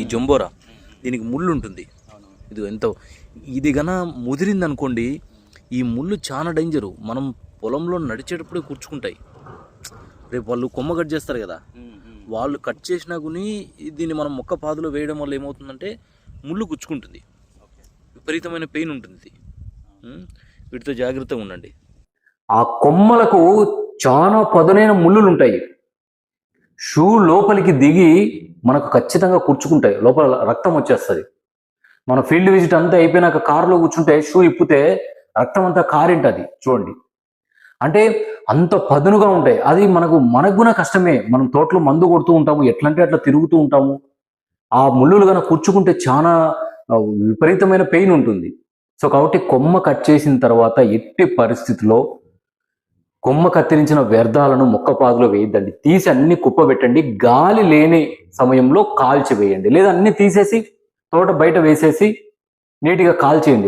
ఈ జంబోరా దీనికి ముళ్ళు ఉంటుంది ఇది ఎంతో ఇది గన ముదిరింది అనుకోండి ఈ ముళ్ళు చాలా డేంజరు మనం పొలంలో నడిచేటప్పుడే కూర్చుకుంటాయి. రేపు వాళ్ళు కొమ్మ కట్ చేస్తారు కదా. వాళ్ళు కట్ చేసినా కానీ దీన్ని మనం మొక్క పాదులో వేయడం వల్ల ఏమవుతుందంటే ముళ్ళు గుచ్చుకుంటుంది. విపరీతమైన పెయిన్ ఉంటుంది? వీటితో జాగ్రత్తగా ఉండండి. ఆ కొమ్మలకు చాలా పదునైన ముళ్ళులు ఉంటాయి షూ లోపలికి దిగి మనకు ఖచ్చితంగా కూర్చుకుంటాయి. లోపల రక్తం వచ్చేస్తుంది. మన ఫీల్డ్ విజిట్ అంతా అయిపోయినాక కారులో కూర్చుంటే షూ ఇప్పితే రక్తం అంతా కారింటది. చూడండి. అంటే అంత పదునుగా ఉంటాయి. అది మనకు మనకు కూడా కష్టమే. మనం తోటలో మందు కొడుతూ ఉంటాము. ఎట్లంటే అట్లా తిరుగుతూ ఉంటాము. ఆ ముళ్ళులు కనుక కూర్చుకుంటే చాలా విపరీతమైన పెయిన్ ఉంటుంది. సో కాబట్టి కొమ్మ కట్ చేసిన తర్వాత ఎట్టి పరిస్థితిలో కొమ్మ కత్తిరించిన వ్యర్థాలను మొక్క పాదులో వేయద్దండి. తీసి అన్ని కుప్ప పెట్టండి గాలి లేని సమయంలో కాల్చి వేయండి. లేదా అన్ని తీసేసి తోట బయట వేసేసి నీట్గా కాల్చేయండి.